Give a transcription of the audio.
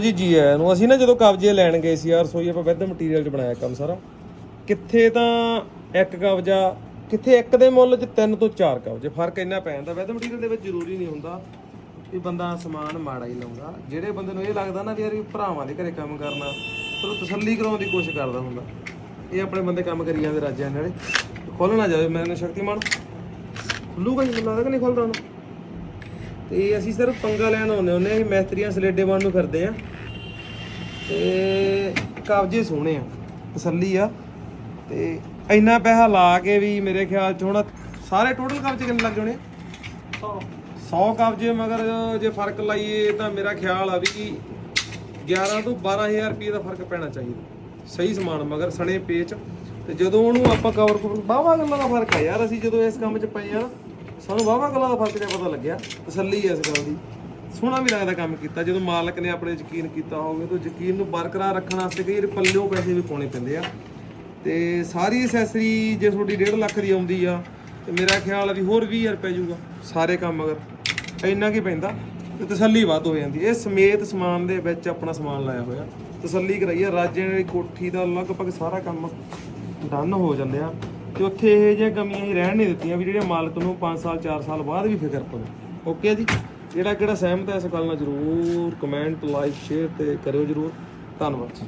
ਜੀ ਜੀ ਆਇਆਂ ਨੂੰ। ਅਸੀਂ ਨਾ ਜਦੋਂ ਕਬਜ਼ੇ ਲੈਣ ਗਏ ਸੀ ਯਾਰ ਸੋਈ ਆਪਾਂ ਵੈਦ ਮਟੀਰੀਅਲ 'ਚ ਬਣਾਇਆ ਕੰਮ ਸਾਰਾ। ਕਿੱਥੇ ਤਾਂ ਇੱਕ ਕਬਜ਼ਾ, ਕਿੱਥੇ ਇੱਕ ਦੇ ਮੁੱਲ 'ਚ ਤਿੰਨ ਤੋਂ ਚਾਰ ਕਬਜ਼ੇ। ਫ਼ਰਕ ਇੰਨਾ ਪੈ ਜਾਂਦਾ। ਵੈਦ ਮਟੀਰੀਅਲ ਦੇ ਵਿੱਚ ਜ਼ਰੂਰੀ ਨਹੀਂ ਹੁੰਦਾ ਵੀ ਬੰਦਾ ਸਮਾਨ ਮਾੜਾ ਹੀ ਲਾਉਂਦਾ। ਜਿਹੜੇ ਬੰਦੇ ਨੂੰ ਇਹ ਲੱਗਦਾ ਨਾ ਵੀ ਯਾਰ ਭਰਾਵਾਂ ਦੇ ਘਰੇ ਕੰਮ ਕਰਨਾ ਫਿਰ ਤਸੱਲੀ ਕਰਾਉਣ ਦੀ ਕੋਸ਼ਿਸ਼ ਕਰਦਾ ਹੁੰਦਾ। ਇਹ ਆਪਣੇ ਬੰਦੇ ਕੰਮ ਕਰੀ ਜਾਂਦੇ ਰਾਜਿਆਂ ਨਾਲੇ ਖੋਲਣਾ ਜਾਵੇ ਮੈਨੂੰ ਸ਼ਕਤੀਮਾਨ। ਖੁੱਲੂਗਾ ਜੀ ਲੱਗਦਾ ਕਿ ਨਹੀਂ ਖੁੱਲਦਾ ਹੁਣ। ਤੇ ਅਸੀਂ ਸਿਰਫ ਪੰਗਾ ਲੈਣ ਆਉਂਦੇ ਹੁੰਦੇ ਆ ਅਸੀਂ ਮੈਸਤਰੀਆਂ ਸਲੇਡੇ ਬਣ ਨੂੰ ਫਿਰਦੇ ਆ ਤੇ ਕਬਜੇ ਸੋਹਣੇ ਆ ਤਸੱਲੀ ਆ। ਤੇ ਇੰਨਾ ਪੈਸਾ ਲਾ ਕੇ ਵੀ ਮੇਰੇ ਖਿਆਲ ਚ ਹੁਣ ਸਾਰੇ ਟੋਟਲ ਕਬਜੇ ਕਿੰਨੇ ਲੱਗ ਜਾਣੇ? 100 ਕਬਜੇ ਮਗਰ ਜੇ ਫ਼ਰਕ ਲਾਈਏ ਤਾਂ ਮੇਰਾ ਖਿਆਲ ਆ ਵੀ 11 ਤੋਂ 12000 ਰੁਪਏ ਦਾ ਫ਼ਰਕ ਪੈਣਾ ਚਾਹੀਦਾ। ਸਹੀ ਸਮਾਨ ਮਗਰ ਸਣੇ ਪੇਚ। ਤੇ ਜਦੋਂ ਉਹਨੂੰ ਆਪਾਂ ਕਵਰ ਕਵਰ ਬਾਵਾ ਗੱਲਾਂ ਦਾ ਫ਼ਰਕ ਆ ਯਾਰ ਅਸੀਂ ਜਦੋਂ ਇਸ ਕੰਮ 'ਚ ਪਏ ਆ ਨਾ, ਸਾਨੂੰ ਬਾਵਾ ਕਲਾ ਦਾ ਫ਼ਰਕ ਜਿਹਾ ਪਤਾ ਲੱਗਿਆ, ਤਸੱਲੀ ਹੈ ਇਸ ਗੱਲ ਦੀ। ਸੋਹਣਾ ਵੀ ਲੱਗਦਾ ਕੰਮ ਕੀਤਾ, ਜਦੋਂ ਮਾਲਕ ਨੇ ਆਪਣੇ ਯਕੀਨ ਕੀਤਾ ਹੋਵੇ ਤਾਂ ਯਕੀਨ ਨੂੰ ਬਰਕਰਾਰ ਰੱਖਣ ਵਾਸਤੇ ਕਈ ਵਾਰੀ ਪੱਲਿਓਂ ਪੈਸੇ ਵੀ ਪਾਉਣੇ ਪੈਂਦੇ ਆ। ਤੇ ਸਾਰੀ ਐਸੈਸਰੀ ਜੇ ਤੁਹਾਡੀ 1.5 ਲੱਖ ਦੀ ਆਉਂਦੀ ਆ, ਤੇ ਮੇਰਾ ਖਿਆਲ ਆ ਵੀ ਹੋਰ 20000 ਪੈ ਜਾਊਗਾ, ਸਾਰੇ ਕੰਮ ਅਗਰ। ਇੰਨਾ ਕੀ ਪੈਂਦਾ, ਤੇ ਤਸੱਲੀ ਵੱਧ ਹੋ ਜਾਂਦੀ ਇਹ ਸਮੇਤ ਸਮਾਨ ਦੇ ਵਿੱਚ ਆਪਣਾ ਸਮਾਨ ਲਾਇਆ ਹੋਇਆ। ਤਸੱਲੀ ਕਰਾਈਏ, ਰਾਜੇ ਨੇ ਕੋਠੀ ਦਾ ਲਗਭਗ ਸਾਰਾ ਕੰਮ ਡਨ ਹੋ ਜਾਂਦੇ ਆ। ਤੇ ਉੱਥੇ ਇਹ ਜਿਹੀਆਂ ਕਮੀਆਂ ਹੀ ਰਹਿਣ ਨਹੀਂ ਦਿੱਤੀਆਂ ਵੀ ਜਿਹੜੇ ਮਾਲਕ ਨੂੰ 5 ਸਾਲ 4 ਸਾਲ ਬਾਅਦ ਵੀ ਫਿਕਰ ਪਵੇ ਓਕੇ ਜੀ? ਜਿਹੜਾ ਕਿਹੜਾ ਸਹਿਮਤ ਹੈ ਇਸ ਗੱਲ ਨਾਲ ਜਰੂਰ ਕਮੈਂਟ ਲਾਈਕ ਸ਼ੇਅਰ ਤੇ ਕਰਿਓ ਜਰੂਰ। ਧੰਨਵਾਦ ਜੀ।